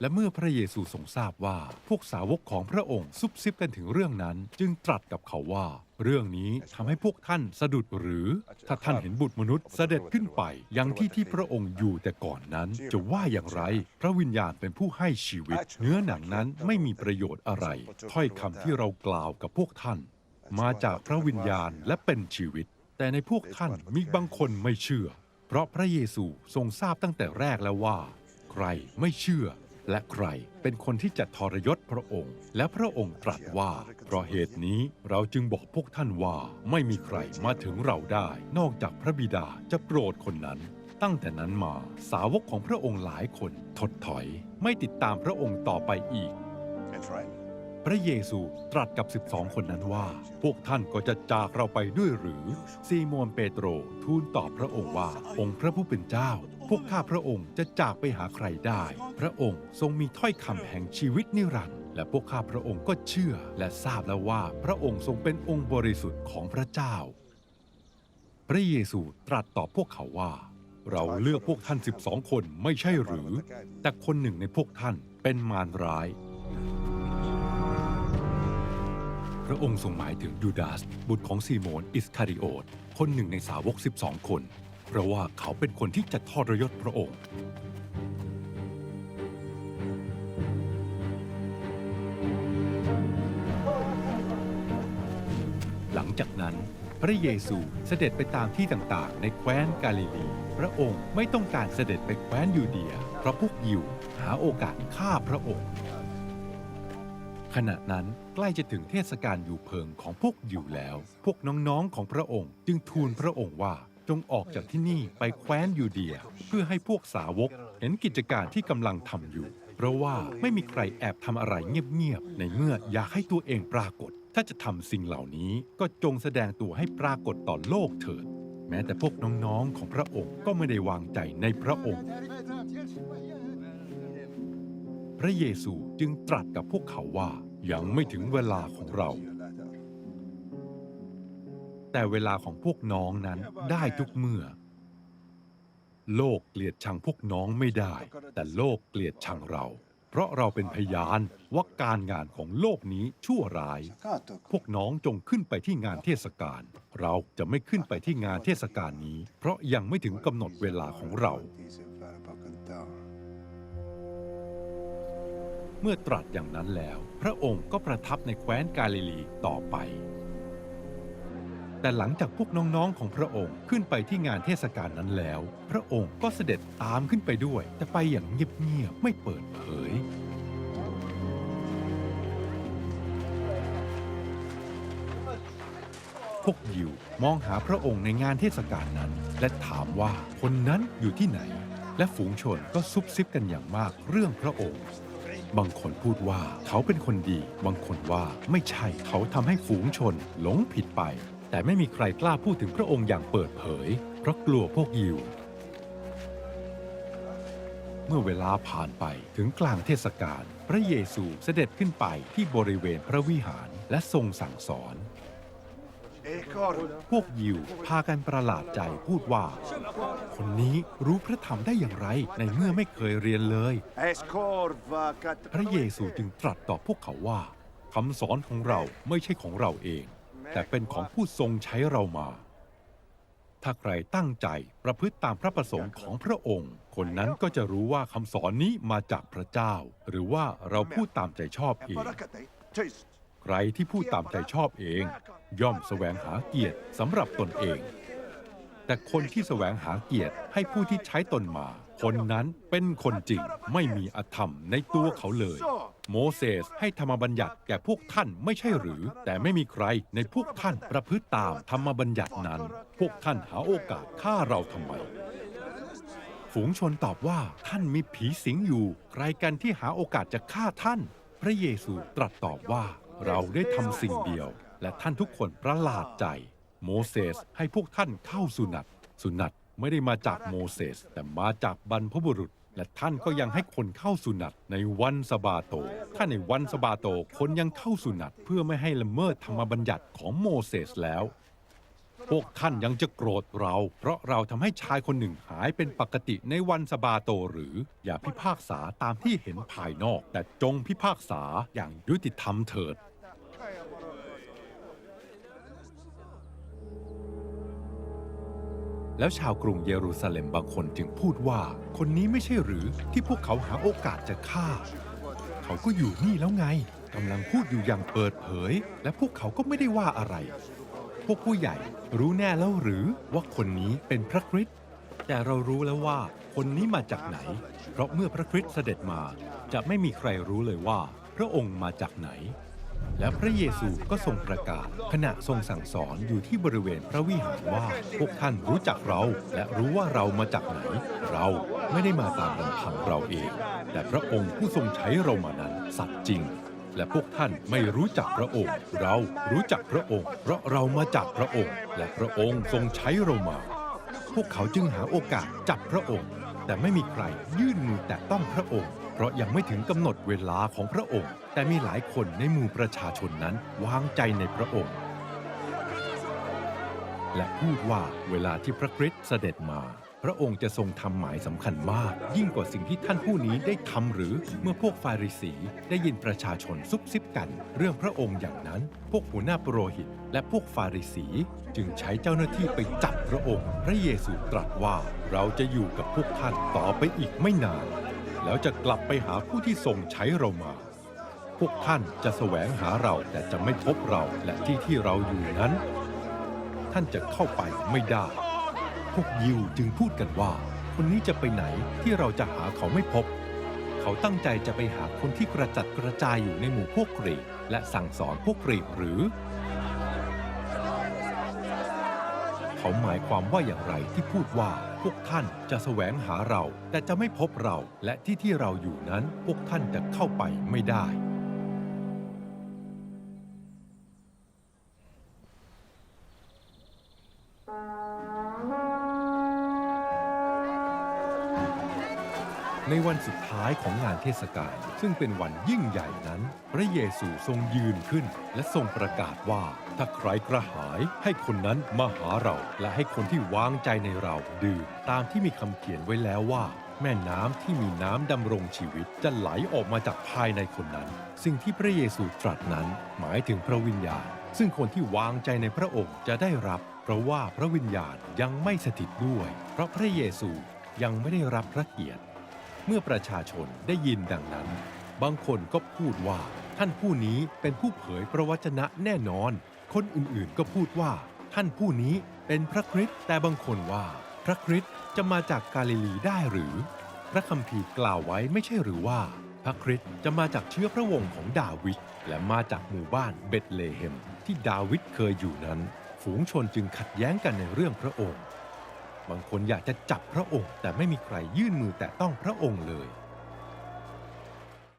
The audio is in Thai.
และเมื่อพระเยซูทรงทราบว่าพวกสาวกของพระองค์ซุบซิบกันถึงเรื่องนั้น จึงตรัสกับเขาว่า เรื่องนี้ทำให้พวกท่านสะดุดหรือ ถ้าท่านเห็นบุตรมนุษย์เสด็จขึ้นไป ยังที่ที่พระองค์อยู่แต่ก่อนนั้น จะว่าอย่างไร พระวิญญาณเป็นผู้ให้ชีวิต เนื้อหนังนั้นไม่มีประโยชน์อะไร ถ้อยคำที่เรากล่าวกับพวกท่าน มาจากพระวิญญาณและเป็นชีวิต แต่ในพวกท่านมีบางคนไม่เชื่อ เพราะพระเยซูทรงทราบตั้งแต่แรกแล้วว่า ใครไม่เชื่อ และใครเป็นคนที่จะทรยศพระองค์ และพระองค์ตรัสว่า เพราะเหตุนี้เราจึงบอกพวกท่านว่าไม่มีใครมาถึงเราได้ นอกจากพระบิดาจะโปรดคนนั้น ตั้งแต่นั้นมาสาวกของพระองค์หลายคนถดถอย ไม่ติดตามพระองค์ต่อไปอีก พระเยซูตรัสกับ 12 คนนั้นว่า พวกท่านก็จะจากเราไปด้วยหรือ ซีโมนเปโตรทูลตอบพระองค์ว่าองค์พระผู้เป็นเจ้า พวกข้าพระองค์จะจากไปหาใครได้ พระองค์ทรงมีถ้อยคำแห่งชีวิตนิรันดร์และพวกข้าพระองค์ก็เชื่อ และทราบแล้วว่าพระองค์ทรงเป็นองค์บริสุทธิ์ของพระเจ้า พระเยซูตรัสตอบพวกเขาว่า เราเลือกพวกท่าน 12 คนไม่ใช่หรือ แต่คนหนึ่งในพวกท่านเป็นมารร้าย พระองค์ทรงหมายถึงยูดาส บุตรของซีโมนอิสคาริโอตคนหนึ่งในสาวก 12 คน เพราะว่าเขาเป็นคนที่จะทอดยศพระองค์ หลังจากนั้นพระเยซูเสด็จไปตามที่ต่างๆ ในแคว้นกาลิลี พระองค์ไม่ต้องการเสด็จไปแคว้นยูเดีย เพราะพวกยิวหาโอกาสฆ่าพระองค์ ขณะนั้นใกล้จะถึงเทศกาลอยู่เพิงของพวกยิวแล้ว พวกน้องๆของพระองค์จึงทูลพระองค์ว่า จงออกจากที่นี่ไปแคว้นยูเดีย เพื่อให้พวกสาวกเห็นกิจการที่กำลังทำอยู่ เพราะว่าไม่มีใครแอบทำอะไรเงียบๆ ในเมื่ออยากให้ตัวเองปรากฏ ถ้าจะทำสิ่งเหล่านี้ก็จงแสดงตัวให้ปรากฏต่อโลกเถิด แม้แต่พวกน้องๆของพระองค์ก็ไม่ได้วางใจในพระองค์ พระเยซูจึงตรัสกับพวกเขาว่ายังไม่ถึงเวลาของเรา แต่เวลาของพวกน้องนั้นได้ทุกเมื่อ โลกเกลียดชังพวกน้องไม่ได้ แต่โลกเกลียดชังเรา เพราะเราเป็นพยานว่าการงานของโลกนี้ชั่วร้าย พวกน้องจงขึ้นไปที่งานเทศกาล เราจะไม่ขึ้นไปที่งานเทศกาลนี้ เพราะยังไม่ถึงกำหนดเวลาของเรา เมื่อตรัสอย่างนั้นแล้ว พระองค์ก็ประทับในแคว้นกาลิลีต่อไป แต่หลังจากพวกน้องๆของพระองค์ขึ้นไปที่งานเทศกาลนั้นแล้ว พระองค์ก็เสด็จตามขึ้นไปด้วย แต่ไปอย่างเงียบๆไม่เปิดเผย พวกยิวมองหาพระองค์ในงานเทศกาลนั้น และถามว่าคนนั้นอยู่ที่ไหน และฝูงชนก็ซุบซิบกันอย่างมากเรื่องพระองค์บางคนพูดว่าเขาเป็นคนดี บางคนว่าไม่ใช่เขาทำให้ฝูงชนหลงผิดไป แต่ไม่มีใครกล้าพูดถึงพระองค์อย่างเปิดเผย เพราะกลัวพวกยิว เมื่อเวลาผ่านไปถึงกลางเทศกาลพระเยซูเสด็จขึ้นไปที่บริเวณพระวิหารและทรงสั่งสอน พวกยิวพากันประหลาดใจพูดว่า คนนี้รู้พระธรรมได้อย่างไรในเมื่อไม่เคยเรียนเลย พระเยซูจึงตรัสตอบพวกเขาว่าคำสอนของเราไม่ใช่ของเราเอง แต่เป็นของผู้ทรงใช้เรามา ถ้าใครตั้งใจประพฤติตามพระประสงค์ของพระองค์ คนนั้นก็จะรู้ว่าคำสอนนี้มาจากพระเจ้า หรือว่าเราพูดตามใจชอบเอง ใครที่พูดตามใจชอบเอง ย่อมแสวงหาเกียรติสำหรับตนเอง แต่คนที่แสวงหาเกียรติให้ผู้ที่ใช้ตนมา คนนั้นเป็นคนจริงไม่มีอธรรมในตัวเขาเลย โมเสสให้ธรรมบัญญัติแก่พวกท่านไม่ใช่หรือ แต่ไม่มีใครในพวกท่านประพฤติตามธรรมบัญญัตินั้น พวกท่านหาโอกาสฆ่าเราทำไม ฝูงชนตอบว่าท่านมีผีสิงอยู่ ใครกันที่หาโอกาสจะฆ่าท่าน พระเยซูตรัสตอบว่าเราได้ทำสิ่งเดียว และท่านทุกคนประหลาดใจ โมเสสให้พวกท่านเข้าสุนัตสุนัตไม่ได้มาจากโมเสสแต่มาจากบรรพบุรุษ และท่านก็ยังให้คนเข้าสุนัตในวันสะบาโต ถ้าในวันสะบาโตคนยังเข้าสุนัตเพื่อไม่ให้ละเมิดธรรมบัญญัติของโมเสสแล้ว พวกท่านยังจะโกรธเรา เพราะเราทำให้ชายคนหนึ่งหายเป็นปกติในวันสบาโตหรือ อย่าพิพากษาตามที่เห็นภายนอก แต่จงพิพากษาอย่างยุติธรรมเถิด แล้วชาวกรุงเยรูซาเล็มบางคนจึงพูดว่า คนนี้ไม่ใช่หรือที่พวกเขาหาโอกาสจะฆ่า เขาก็อยู่นี่แล้วไงกำลังพูดอยู่อย่างเปิดเผย และพวกเขาก็ไม่ได้ว่าอะไร พวกผู้ใหญ่รู้แน่แล้วหรือว่าคนนี้เป็นพระคริสต์แต่เรารู้แล้วว่าคนนี้มาจากไหน เพราะเมื่อพระคริสต์เสด็จมา จะไม่มีใครรู้เลยว่า พระองค์มาจากไหน และพระเยซูก็ทรงประกาศ ขณะทรงสั่งสอนอยู่ที่บริเวณพระวิหารว่า พวกท่านรู้จักเรา และรู้ว่าเรามาจากไหน เราไม่ได้มาตามลำพังเราเอง แต่พระองค์ผู้ทรงใช้เรามานั้น สัตย์จริง และพวกท่านไม่รู้จักพระองค์ เรารู้จักพระองค์ เพราะเรามาจากพระองค์ และพระองค์ทรงใช้เรามา พวกเขาจึงหาโอกาสจับพระองค์ แต่ไม่มีใครยื่นมือแตะต้องพระองค์ ราะยังไม่ถึงกำหนดเวลาของพระองค์ แต่มีหลายคนในหมู่ประชาชนนั้นวางใจในพระองค์ และพูดว่าเวลาที่พระคริสต์เสด็จมา พระองค์จะทรงทำหมายสำคัญมาก ยิ่งกว่าสิ่งที่ท่านผู้นี้ได้ทำหรือเมื่อพวกฟาริสีได้ยินประชาชนซุบซิบกัน เรื่องพระองค์อย่างนั้น พวกหัวหน้าปุโรหิต และพวกฟาริสี จึงใช้เจ้าหน้าที่ไปจับพระองค์ พระเยซูตรัสว่าเราจะอยู่กับพวกท่านต่อไปอีกไม่นาน แล้วจะกลับไปหาผู้ที่ทรงใช้เรามา พวกท่านจะแสวงหาเราแต่จะไม่พบเราและที่ที่เราอยู่นั้น ท่านจะเข้าไปไม่ได้ พวกยิวจึงพูดกันว่า คนนี้จะไปไหนที่เราจะหาเขาไม่พบ เขาตั้งใจจะไปหาคนที่กระจัดกระจายอยู่ในหมู่พวกกรีกและสั่งสอนพวกกรีกหรือ เขาหมายความว่าอย่างไรที่พูดว่าพวกท่านจะแสวงหาเรา แต่จะไม่พบเรา และที่ที่เราอยู่นั้นพวกท่านจะเข้าไปไม่ได้ ในวันสุดท้ายของงานเทศกาลซึ่งเป็นวันยิ่งใหญ่นั้น พระเยซูทรงยืนขึ้น และทรงประกาศว่า ถ้าใครกระหายให้คนนั้นมาหาเรา และให้คนที่วางใจในเราดื่มตามที่มีคำเขียนไว้แล้วว่า แม่น้ำที่มีน้ำดำรงชีวิตจะไหลออกมาจากภายในคนนั้น สิ่งที่พระเยซูตรัสนั้น หมายถึงพระวิญญาณ ซึ่งคนที่วางใจในพระองค์จะได้รับ เพราะว่าพระวิญญาณยังไม่สถิตด้วย เพราะพระเยซูยังไม่ได้รับพระเกียรติ มื่อประชาชนได้ยินดังนั้น บางคนก็พูดว่าท่านผู้นี้เป็นผู้เผยพระวจนะแน่นอน คนอื่นๆก็พูดว่า ท่านผู้นี้เป็นพระคริสต์แต่บางคนว่า พระคริสต์จะมาจากกาลิลีได้หรือ พระคัมภีร์กล่าวไว้ไม่ใช่หรือว่า พระคริสต์จะมาจากเชื้อพระวงศ์ของดาวิดและมาจากหมู่บ้านเบธเลเฮม ที่ดาวิดเคยอยู่นั้น ฝูงชนจึงขัดแย้งกันในเรื่องพระองค์ บางคนอยากจะจับพระองค์ แต่ไม่มีใครยื่นมือแตะต้องพระองค์เลย